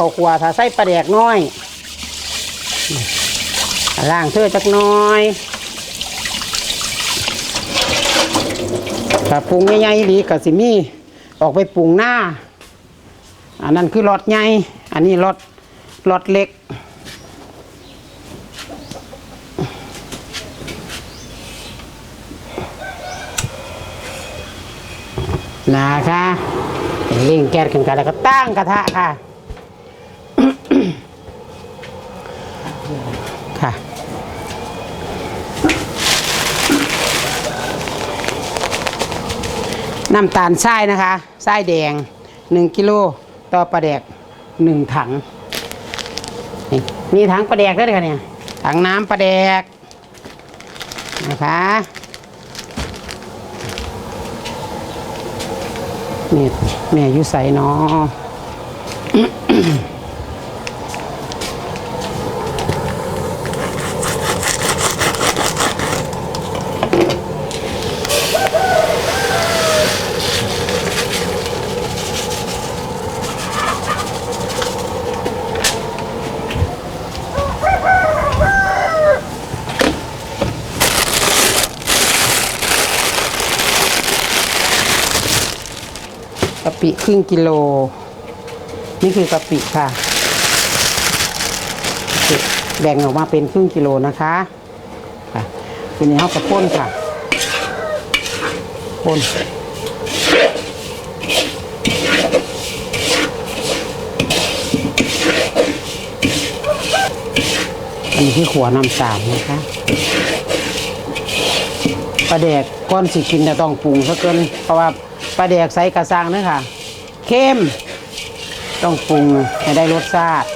เขาวครัวถ้าใส่ปลาแดกน้อยล่างเธอจักน้อยถ้าปรุงใหญ่ๆดีกับสิมีออกไปปรุงหน้า อันนั้นคือรถใหญ่ อันนี้รถรถเล็ก นะคะเร่งแก๊สขึ้นกันแล้วก็ตั้งกระทะค่ะ น้ำตาลทรายนะคะทรายแดงหนึ่งกิโลต่อปลาแดกหนึ่งถัง นี่มีถังปลาแดกด้วยค่ะเนี่ยถังน้ำปลาแดกนะคะนี่แม่ยุใส่เนาะ ปิครึ่งกิโล นี่คือกะปิค่ะ แบ่งออกมาเป็นครึ่งกิโลนะคะค่ะทีนี้เขากระพ่นค่ะพ่นอันนี้คือขัวน้ำตาลนะคะปลาแดกก้อนสิกินจะต้องปรุงซะเกินเพราะว่า ปลาแดกใส่กระซังเนยคะเข้มต้องปรุงให้ได้รสชาติ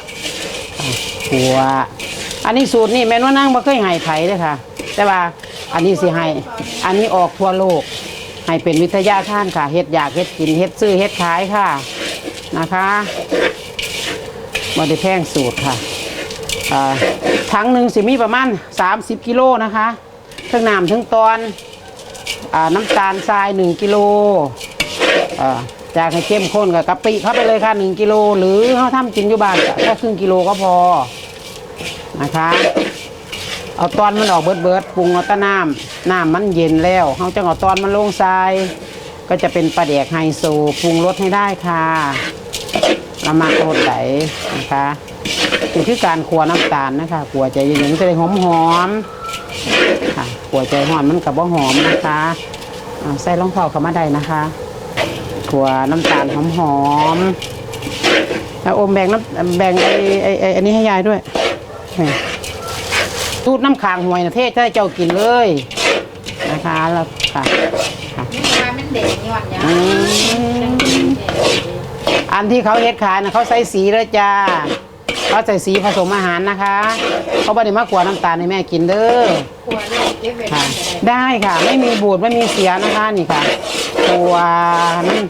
อะขัวอันนี้สูตรนี่แม่นว่านั่งบ่เคยให้ไผ่เลยค่ะ แต่ว่าอันนี้สิให้อันนี้ออกทั่วโลกให้เป็นวิทยาทานค่ะเฮ็ดอยากเฮ็ดกินเฮ็ดซื้อเฮ็ดขายค่ะนะคะบ่ได้แพงสูตรค่ะอ่าถังหนึ่งสิมีประมาณ 30 กิโลนะคะทั้งน้ำทั้งตอนอาน้ำตาลทราย 1 กิโล จากให้เข้มข้นกับกะปิเข้าไปเลยค่ะ1กิโลหรือเขาทำกินอยู่บ้านก็แค่ครึ่งกิโลก็พอนะคะเอาตอนมันออกเบิดเบิดๆปรุงเอาตะน้ำน้ำมันเย็นแล้วเขาจะเอาตอนมันลงทราย ก็จะเป็นปลาแดกไฮโซปรุงรสให้ได้ค่ะละมารสไหลนะคะนี่คือการขัวน้ำตาลนะคะขัวใจเย็นๆจะได้หอมหอมๆค่ะขัวใจหอมมันกับว่าหอมนะคะใส่รองเท้าเข้ามาได้นะคะ ขัวน้ำตาลหอมหอมๆแล้วอมแบ่งน้ำแบ่งไอ้ไอ้ไอ้อันนี้ให้ยายด้วยนี่ทูดน้ำค้างหวยนะเทศให้เจ้ากินเลย นะคะแล้วค่ะค่ะมามันเด็กย้อนยาอืมอันที่เขาเฮ็ดขายนะเขาใส่สีเลยจ้าเขาใส่สีผสมอาหารนะคะเขาไม่ได้มากกว่าน้ำตาลให้แม่กินเด้อขวดเลยเก็บไว้ค่ะได้ได้ค่ะ ไม่มีบูดไม่มีเสียนะคะนี่ค่ะตัวนั่น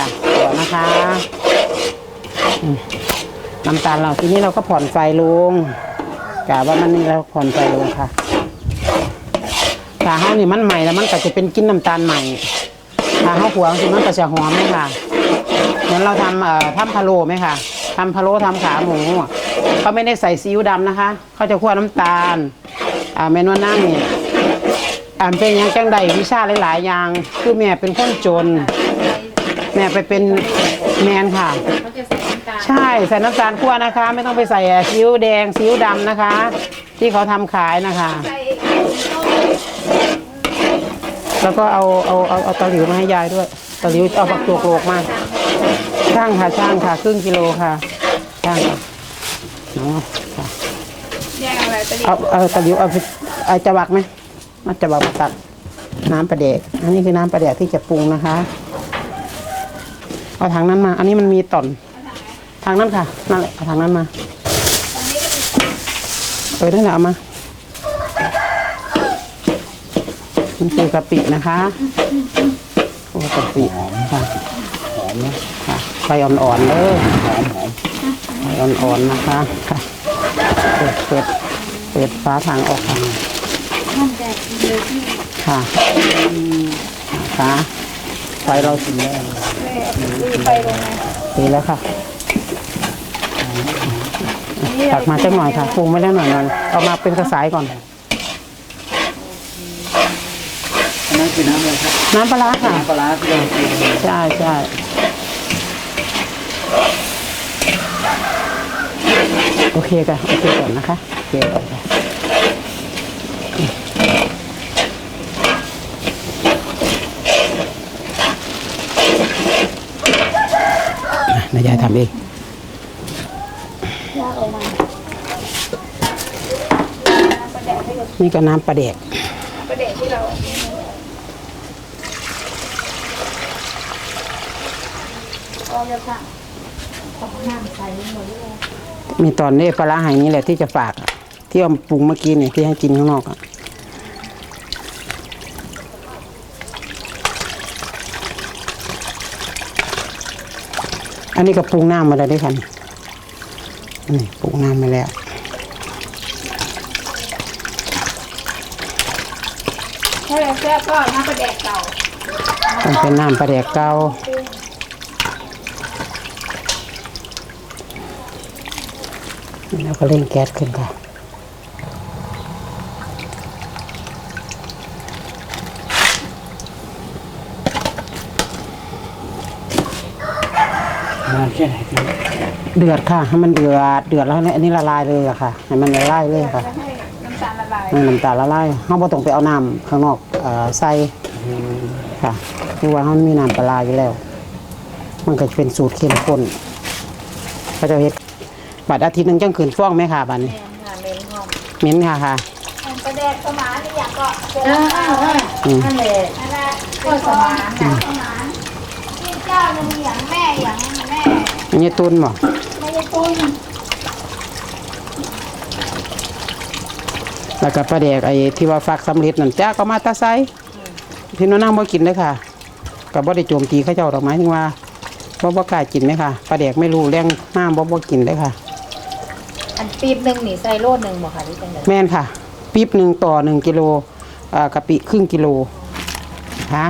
ใช่ค่ะตัวนะคะน้ำตาลเราทีนี้เราก็ผ่อนไฟลงกะว่ามันนี่เราผ่อนไฟลงค่ะถ้าเฮานี่มันใหม่แล้วมันก็จะเป็นกินน้ำตาลใหม่ถ้าเฮาขวางสิมันก็จะหอมไหมค่ะเหมือนเราทำเอ่อทำพะโล้ไหมค่ะทำพะโล้ทำขาหมูเขาไม่ได้ใส่ซีอิ๊วดำนะคะเขาจะคั่วน้ำตาลอ่าแม่นว่านั่งนี่อ่านเป็นยังจังใดวิชาหลาย ๆ อย่างคือแม่เป็นคนจน แม่ไปเป็นแมนค่ะ เขาจะใส่น้ำตาลใช่ใส่น้ำตาลคั่วนะคะ ไม่ต้องไปใส่ซีอิ๊วแดงซีอิ๊วดำนะคะ ที่เขาทำขายนะคะใส่แล้วก็เอาเอาเอาเอาตะหลิวมาให้ยายด้วยตะหลิวเอาปักตัวโกรกมาช่างค่ะช่างค่ะ ครึ่งกิโลค่ะช่างค่ะเนาะค่ะแยกอะไรไปดิเอาเอาตะหลิวเอาไปเอาจะบักไหมมาจะบักมาตักน้ำปลาแดกอันนี้คือน้ำปลาแดกที่จะปรุงนะคะ เอาถังนั้นมา อันนี้มันมีต่อนทางนั้นค่ะ นั่นแหละ เอาถังนั้นมาเออนั่นแหละเอามานี่คือกะปินะคะโอ้กะปิค่ะหอมนะค่ะไฟอ่อนๆเลยไฟอ่อนๆนะคะค่ะเปิดเปิดเปิดฟ้าทางออกค่ะห้องค่ะนะคะ ไฟเราถึงแล้วแม่ดูไปลงมาดีแล้วค่ะตักมาจักหน่อยค่ะปรุงไม่ได้หน่อยหน่อยเอามาเป็นกระสายก่อนอันนั้นคือน้ำอะไรครับน้ำปลาร้าค่ะน้ำปลาร้าที่เราเตรียมไว้ใช่ใช่โอเคค่ะโอเคก่อนนะคะโอเคก่อนค่ะ ยยายทำเองลากออกมาประเด็กให้กับนี่ก็น้ำปลาแดกประเด็กที่เราเอาจะสั่งของน้ำใส่หมดเลยมีตอนนี้ปลาร้าไหายนี่แหละที่จะฝากอะที่เอามาปรุงเมื่อกี้เนี่ยที่ให้กินข้างนอกอะ อันนี้ก็ปรุงน้ำมาแล้วด้วยค่ะนี่นี่ปรุงน้ำมาแล้วถ้าเราแซ่บก็น้ำประเด็กเก่าต้องเป็นน้ำปลาแดกเก่าแล้วก็เร่งแก๊สขึ้นค่ะ นานแค่ไหนครับเดือดค่ะให้มันเดือดเดือดแล้วเนี่ยอันนี้ละลายเลยอะค่ะให้มันละลายเลยค่ะแล้วให้น้ำตาลละลายให้น้ำตาลละลายเราบ่ต้องไปเอาน้ำข้างนอกเอ่อใส่ค่ะคือว่ามันมีน้ำปลาร้าอยู่แล้ว มันก็จะเป็นสูตรเข้มข้นเขาจะเฮ็ดบัดอาทิตย์หนึงจังคืนฟ้องไหมค่ะบัดนี้แม่ค่ะเมนหอมเหม็นค่ะค่ะประเด็กสมานนี่อยากก็เจอเออข้าเอวอเออนั่นแหละนั่นแหละก็สมานนะสมานที่เจ้าหนึ่งอย่างแม่อย่างแม่อันนี้ตุนบ่ไม่ได้ตุ้นแล้วก็ปลาแดกไอ้ที่ว่าฟักสำเร็จนั่นจ้าก็มาตาไซพี่น้องนั่งบ่กินเลยค่ะก็บ่ได้โจมตีเขาเจ้าดอกไม้ถึงว่าบ่บ่กล้ากินเลยค่ะปลาแดกไม่รู้แรงน้ำบ่บ่กินเลยค่ะ อันปีบหนึ่งนี่ใส่โลดหนึ่งบ่ค่ะที่จังได๋แม่นค่ะ ปี๊บหนึ่งต่อหนึ่งกิโลอ่ากะปิครึ่งกิโลค่ะ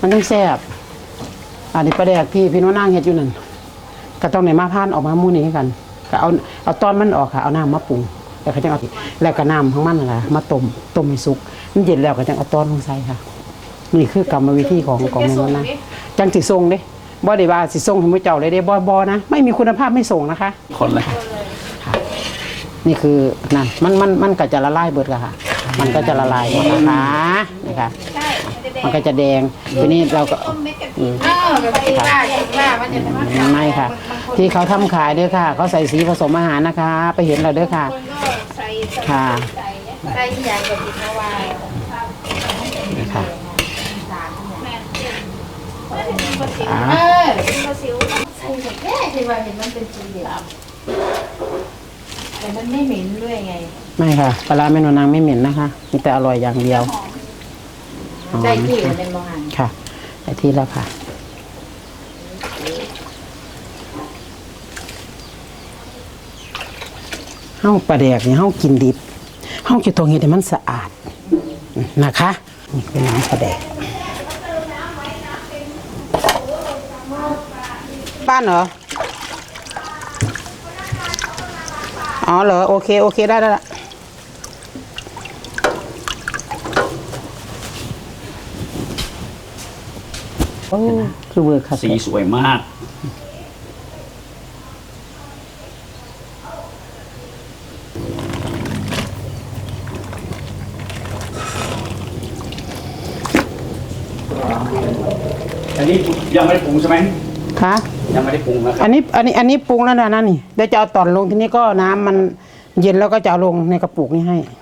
มันต้องแซ่บ อันนี้ปลาแดกที่พี่น้องนั่งเฮ็ดอยู่นั่นก็ต้องในมาพานออกมาหมู่นี้กันก็เอาเอาตอนมันออกค่ะเอาน้ำมาปรุงแล้วเขาจะเอาแล้วก็น้ำของมันนั่นล่ะมาต้มต้มให้สุกมันเย็นแล้วก็จะเอาตอนลงใส่ค่ะ นี่คือกรรมวิธีของของแม่น้องนะจังสิส่งเด้บ่ได้ว่าสิส่งให้มื้อเจ้าเลยเด้บ่บ่นะ ไม่มีคุณภาพไม่ส่งนะคะ คนเลยนี่คือนั่นมันมันมันก็จะละลายเบิดค่ะ มันก็จะละลายหมดนะคะนี่ค่ะใช่ มันจะแดงมันก็จะแดงทีนี้เราก็ต้มเม็ดกะทิอืมเออแบบนี้ล่าล่ามันจะทำให้ไม่ค่ะ ที่เขาทำขายด้วยค่ะ เขาใส่สีผสมอาหารนะคะ ไปเห็นเราด้วยค่ะคนก็ใส่ใส่ค่ะใส่ใส่ใหญ่กว่าที่เขาว่านี่ค่ะแม่เจ็บไม่ถึงคนสิวอ่าเออเป็นคนสิวใส่แบบแม่ที่ว่าเห็นมันเป็นสีเหลืองแต่มันไม่เหม็นด้วยไง ไม่ค่ะปลาร้าแม่นวนางไม่เหม็นนะคะ มีแต่อร่อยอย่างเดียวอ๋อ ใส่ที่มันเป็นบ่หันค่ะไอ้ที่แล้วค่ะ เฮ้าปลาแดกนี่เฮ้ากินดิบเฮ้าจะตรงนี้แต่มันสะอาดนะคะนี่เป็นน้ำปลาแดกบ้านเหรอ อ๋อเหรอ โอเค โอเค ได้ได้ละ โอ้คือเวิร์คค่ะสีสวยมาก อันนี้ยังไม่ได้ปรุงใช่ไหมค่ะยังไม่ได้ปรุงนะครับอันนี้อันนี้อันนี้ปรุงแล้วนะนั่นนี่เดี๋ยวจะเอาตอนลงทีนี้ก็น้ำมันเย็นแล้วก็จะเอาลงในกระปุกนี้ให้อ